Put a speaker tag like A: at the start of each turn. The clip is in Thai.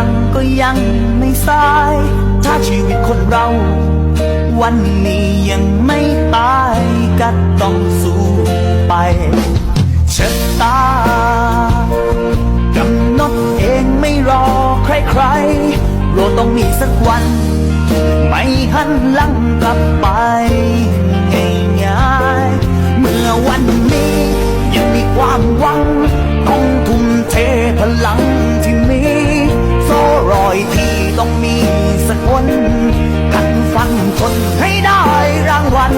A: ยังก็ยังไม่สาย ถ้าชีวิตคนเรา วันนี้ยังไม่ตายก็ต้องสู้ไปชะตากำหนดเองไม่รอใครๆโรดต้องมีสักวัน ไม่หันหลังกลับไปง่ายๆเมื่อวันนี้ยังมีความหวัง ให้ได้รางวัล